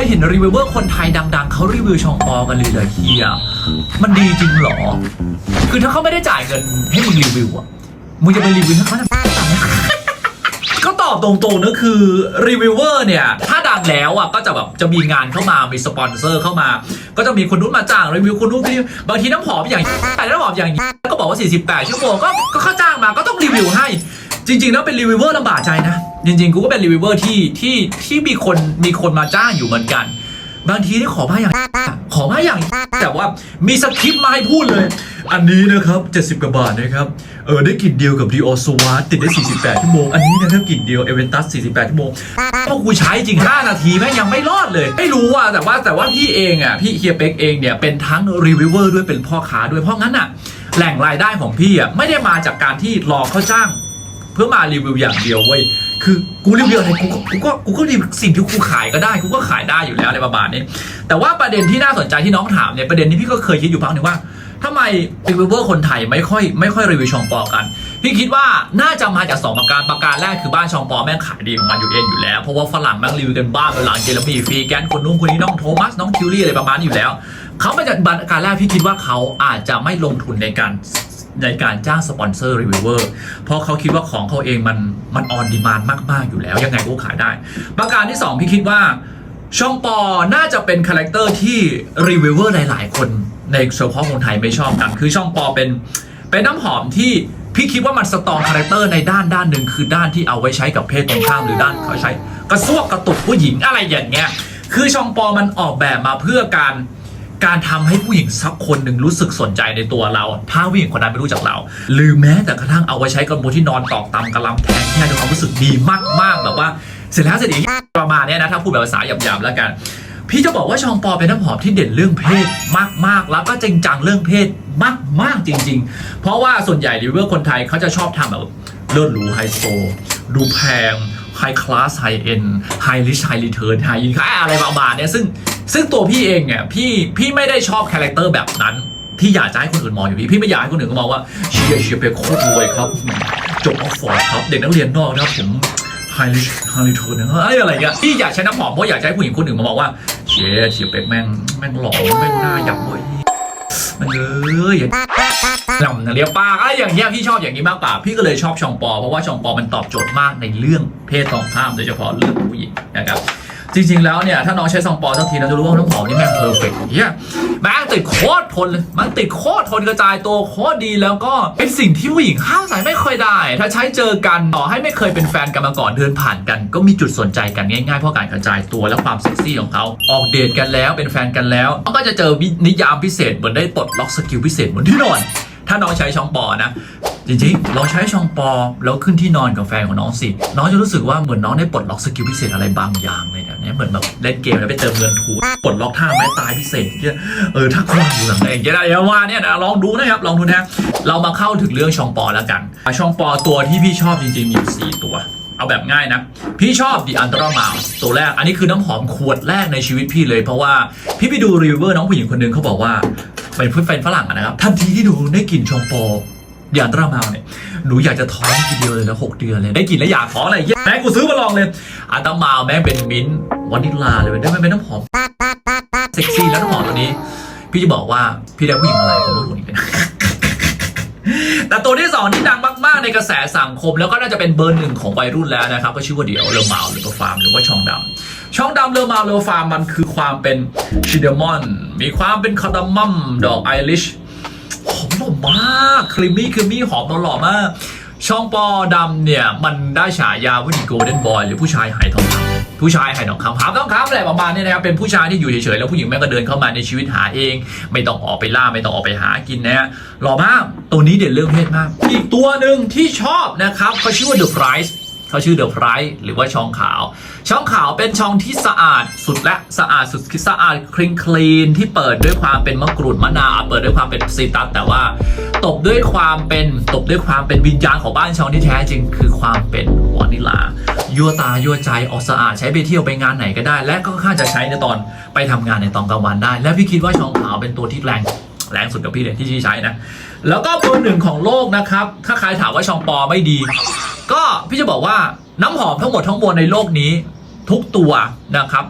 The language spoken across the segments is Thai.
ยเห็นรีวิวเวอร์คนไทยดัง ๆ เขารีวิวชองปอกันเลยเหรอเฮียมันดีจริงเหรอ คือถ้าเขาไม่ได้จ่ายเงินให้มึงรีวิวอะ มึงจะไปรีวิวให้เขาทำไมก็ตอบตรงๆนะคือรีวิวเวอร์เนี่ย ถ้าดังแล้วอะก็จะแบบจะมีงานเข้ามามีสปอนเซอร์เข้ามา ก็จะมีคนนู้นมาจ้างรีวิวคนนู้นรีวิวบางทีน้ำหอมอย่างแต่น้ำหอมอย่างก็บอกว่า 48 ชั่วโมงก็ก็เขาจ้างมาก็ต้องรีวิวให้ จริงๆแล้วเป็นรีวิวเวอร์ลำบากใจนะ จริงๆ กูก็เป็นรีวิวเวอร์ที่ที่ที่มีคนมีคนมาจ้างอยู่เหมือนกัน บางทีนี่ขอมาอย่าง ขอมาอย่าง แต่ว่ามีสคริปต์มาให้พูดเลย อันนี้นะครับ 70กว่าบาทนะครับ เออได้กลิ่นเดียวกับดีโอสวาติดได้ 48 ชั่วโมง อันนี้นะครับกลิ่นเดียวเอเวนตัส 48 ชั่วโมงพอกูใช้จริง 5 นาทีแม่งยังไม่รอดเลย ไม่รู้ว่าแต่ว่าแต่ว่าพี่เองอะพี่เฮียเป็กเองเนี่ยเป็นทั้งรีวิวเวอร์ด้วยเป็นพ่อค้าด้วยเพราะงั้นอะแหล่งรายได้ของพี่อะไม่ได้มาจากการที่รอเขาจ้าง เพื่อมารีวิวอย่างเดียวเว้ย คือกูรีวิวอะไรกูก็กูก็กูก็รีวิวสิ่งที่กูขายก็ได้กูก็ขายได้อยู่แล้วอะไรประมาณนี้แต่ว่าประเด็นที่น่าสนใจที่น้องถามเนี่ยประเด็นนี้พี่ก็เคยคิดอยู่พักหนึ่งว่าทำไมรีวิวเวอร์คนไทยไม่ค่อยไม่ค่อยรีวิวชองปอกัน พี่คิดว่าน่าจะมาจากสองประการประการแรกคือบ้านชองปอแม่งขายดีของมันอยู่เองอยู่แล้ว เพราะว่าฝรั่งแม่งรีวิวกันบ้าไปหลังเจลมีฟรีแกนคนนู้นคนนี้น้องโทมัสน้องคิวรี่อะไรประมาณนี้อยู่แล้วเขามาจากประการแรกพี่คิดว่าเขาอาจจะไม่ลงทุนในการ ในการจ้างสปอนเซอร์รีวิวเวอร์เพราะเขาคิดว่าของเขาเองมันมันออนดีมานมาก ๆ อยู่แล้ว ยังไงก็ขายได้ ประการที่ 2 พี่คิดว่าช่องปอน่าจะเป็นคาแรคเตอร์ที่รีวิวเวอร์หลาย ๆ คนในเฉพาะคนไทยไม่ชอบกัน คือช่องปอเป็นเป็นน้ำหอมที่พี่คิดว่ามันสตรองคาแรคเตอร์ในด้านด้านหนึ่งคือด้านที่เอาไว้ใช้กับเพศตรงข้ามหรือด้านเขาใช้กระซวกกระตุกผู้หญิงอะไรอย่างเงี้ยคือช่องปอมันออกแบบมาเพื่อการ การทำให้ผู้หญิงสักคนหนึ่งรู้สึกสนใจในตัวเรา ถ้าผู้หญิงคนนั้นไม่รู้จักเรา หรือแม้แต่กระทั่งเอาไว้ใช้กับโมที่นอนตอกตำกระลำแทงที่ให้ความรู้สึกดีมากๆแบบว่าเสร็จแล้วเสร็จอีกประมาณนี้นะถ้าพูดแบบภาษาหยาบๆแล้วกัน พี่จะบอกว่าชองปอเป็นน้ำหอมที่เด่นเรื่องเพศมากๆ แล้วก็จริงจังเรื่องเพศมากๆจริง ๆ เพราะว่าส่วนใหญ่รีวิวเวอร์คนไทยเขาจะชอบทำแบบเลิศหรูไฮโซดูแพงไฮคลาสไฮเอ็นไฮริชไฮรีเทิร์นไฮอินค่าอะไรประมาณเนี้ยซึ่ง ซึ่งตัวพี่เองเนี่ยพี่พี่ไม่ได้ชอบคาแรคเตอร์แบบนั้น ที่อยากจะให้คนอื่นมองอย่างนี้พี่ไม่อยากให้คนอื่นก็มองว่าเชียร์เชียร์เป็นโคตรรวยครับจบออกฟอร์ดครับเด็กนักเรียนนอกนะครับผมไฮริชไฮรีเทิร์นนะเอ้ยอะไรเงี้ยพี่อยากใช้น้ำหอมเพราะอยากให้ผู้หญิงคนอื่นมามองว่าเชียร์เชียร์เป็กแม่งแม่งหล่อแม่งหน้าหยับเว้ยมันเอ้ยอย่าลำเลียงปากอะไรอย่างเงี้ยพี่ชอบอย่างนี้มากกว่าพี่ก็เลยชอบชองปอ เพราะว่าชองปอมันตอบโจทย์มากในเรื่องเพศตรงข้ามโดยเฉพาะเรื่องผู้หญิงนะครับ จริง ๆ แล้วเนี่ย ถ้าน้องใช้ซองปอสักทีเราจะรู้ว่าน้ำหอมนี่แม่งเพอร์เฟกต์เฮียแม่งติดโคตรทนเลยมันติดโคตรทนกระจายตัวโคตรดีแล้วก็เป็นสิ่งที่ผู้หญิงห้าวใส่ไม่เคยได้ ถ้าใช้เจอกันต่อให้ไม่เคยเป็นแฟนกันมาก่อนเดินผ่านกัน ก็มีจุดสนใจกันง่ายๆเพราะการกระจายตัวและความเซ็กซี่ของเขาออกเดทกันแล้วเป็นแฟนกันแล้วก็จะเจอนิยามพิเศษเหมือนได้ปลดล็อกสกิลพิเศษเหมือนที่นอน ถ้าน้องใช้ช่องปอนะ จริงๆลองใช้ช่องปอแล้วขึ้นที่นอนกับแฟนของน้องสิ น้องจะรู้สึกว่าเหมือนน้องได้ปลดล็อกสกิลพิเศษอะไรบางอย่างเลยเนี่ยเนี่ยเหมือนแบบเล่นเกมแล้วไปเติมเงินถูปลดล็อกท่าไม้ตายพิเศษเนี่ยเออถ้าควางอยู่หลังอะไรอย่างเงี้ยนะอย่าว่าเนี่ยนะลองดูนะครับลองดูนะเรามาเข้าถึงเรื่องช่องปอแล้วกันช่องปอตัวที่พี่ชอบจริงๆมีอยู่สี่ตัวเอาแบบง่ายนะ พี่ชอบ The u n t r m o u s ตัวแรกอันนี้คือน้ำหอมขวดแรกในชีวิตพี่เลยเพราะว่าพี่ไปดูรีวิวเวอร์น้องผู้หญิงคนหนึงเขาบอกว่า เป็นเพื่อนแฟนฝรั่งอะนะครับ ทันทีที่หนูได้กลิ่นชองปอ The u n t r a m o u s เนี่ยหนูอยากจะท้องทีเดียวเลยนะหกเดือนเลยได้กลิ่นแล้วอยากท้องอะไรเงี้ยแม่กูซื้อมาลองเลยอาตรามาแม่งเป็นมิ้นท์วานิลลาเลยได้ไหมเป็นน้ำหอมเซ็กซี่แล้วน้ำหอมตัวนี้ พี่จะบอกว่าพี่ได้ผู้หญิงอะไรผมรู้ตัวนี้เลยน แต่ตัวที่สองที่ดังมากๆในกระแสสังคม แล้วก็น่าจะเป็นเบอร์หนึ่งของวัยรุ่นแล้วนะครับก็ชื่อว่าเดี๋ยวเลอมาหรือก็ฟาร์มหรือว่าช่องดำช่องดำเลอมาเลอฟาร์มมันคือความเป็นชิเดมอนมีความเป็นคาร์ดามัมดอกไอริชหอมหล่อมากครีมมี่ครีมมี่หอมหล่อมาก ช่องปอดำเนี่ย มันได้ฉายาว่าดีโกลเด้นบอยหรือผู้ชายหายทอง ผู้ชายหายทองคำหาทองคำอะไรประมาณนี้นะครับเป็นผู้ชายที่อยู่เฉยๆแล้วผู้หญิงแม่ก็เดินเข้ามาในชีวิตหาเอง ไม่ต้องออกไปล่าไม่ต้องออกไปหากินนะฮะหล่อมากตัวนี้เด่นเรื่องเพศมาก อีกตัวหนึ่งที่ชอบนะครับเขาชื่อว่า The Price เขาชื่อ The Price หรือว่าช่องขาว ช่องขาวเป็นช่องที่สะอาดสุดและสะอาดสุดสะอาดคลีนคลีนที่เปิดด้วยความเป็นมะกรูดมะนาวเปิดด้วยความเป็นซีตัสแต่ว่าตบด้วยความเป็นตบด้วยความเป็นวิญญาณของบ้านช่องที่แท้จริง คือความเป็นวานิลา ยั่วตายั่วใจออกสะอาดใช้ไปเที่ยวไปงานไหนก็ได้ และก็ค่าจะใช้ในตอนไปทำงานในตอนกลางวันได้ และพี่คิดว่าชองขาวเป็นตัวที่แรงแรงสุดกับพี่เลยที่พี่ใช้นะ แล้วก็เบอร์หนึ่งของโลกนะครับ ถ้าใครถามว่าชองปอไม่ดี ก็พี่จะบอกว่าน้ำหอมทั้งหมดทั้งมวลในโลกนี้ทุกตัวนะครับ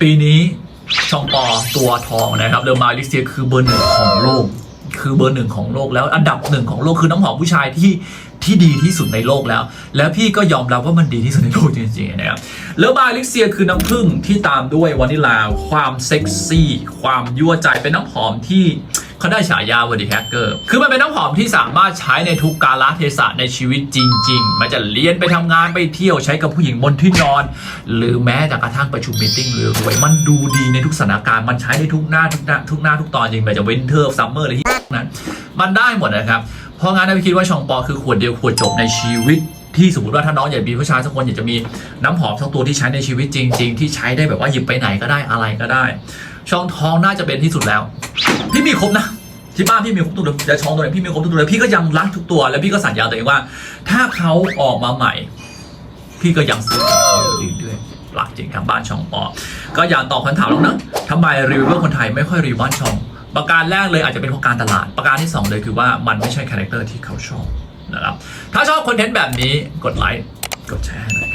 ปีนี้ชองปอตัวทองนะครับเรอมาลิเซียคือเบอร์หนึ่งของโลก คือเบอร์หนึ่งของโลกแล้วอันดับหนึ่งของโลกคือน้ำหอมผู้ชายที่ ที่ดีที่สุดในโลกแล้ว แล้วพี่ก็ยอมรับว่ามันดีที่สุดในโลกจริงๆนะครับแล้วบาลิเซียคือน้ำผึ้งที่ตามด้วยวานิลาความเซ็กซี่ ความยั่วใจเป็นน้ำหอมที่เขาได้ฉายาว่าดีแฮกเกอร์ คือมันเป็นน้ำหอมที่สามารถใช้ในทุกกาลเทศะในชีวิตจริง ๆ มันจะเรียนไปทำงานไปเที่ยวใช้กับผู้หญิงบนที่นอน หรือแม้แต่กระทั่งประชุมมีติ้งหรือรวย มันดูดีในทุกสถานการณ์ มันใช้ได้ทุกหน้าทุกหน้าทุกหน้าทุกตอนจริงแบบจะวินเทอร์ซัมเมอร์อะไรที่นั้น มันได้หมดนะครับ เพราะงั้นพี่คิดว่าชองปอคือขวดเดียวขวดจบในชีวิต ที่สมมติว่าถ้าน้องอยากมีผู้ชายสักคนอยากจะมีน้ำหอมสักตัวที่ใช้ในชีวิตจริง ๆ ที่ใช้ได้แบบว่าหยิบไปไหนก็ได้อะไรก็ได้ ช่องทองน่าจะเป็นที่สุดแล้ว พี่มีครบนะที่บ้านพี่มีครบทุกตัวแต่ช่องตัวไหนพี่มีครบทุกตัวเลยพี่ก็ยังรักทุกตัว แล้วพี่ก็สัญญาตัวเองว่า ถ้าเขาออกมาใหม่ พี่ก็ยังซื้อของเขาอยู่เรื่อยๆรักจริงครับบ้านช่องปอ ก็อยากตอบคำถามแล้วนะทำไมรีวิวคนไทยไม่ค่อยรีวิวบ้านช่อง ประการแรกเลยอาจจะเป็นเพราะการตลาด ประการที่สองเลยคือว่ามันไม่ใช่คาแรคเตอร์ที่เขาชอบนะครับถ้าชอบคอนเทนต์แบบนี้กดไลค์กดแชร์หน่อย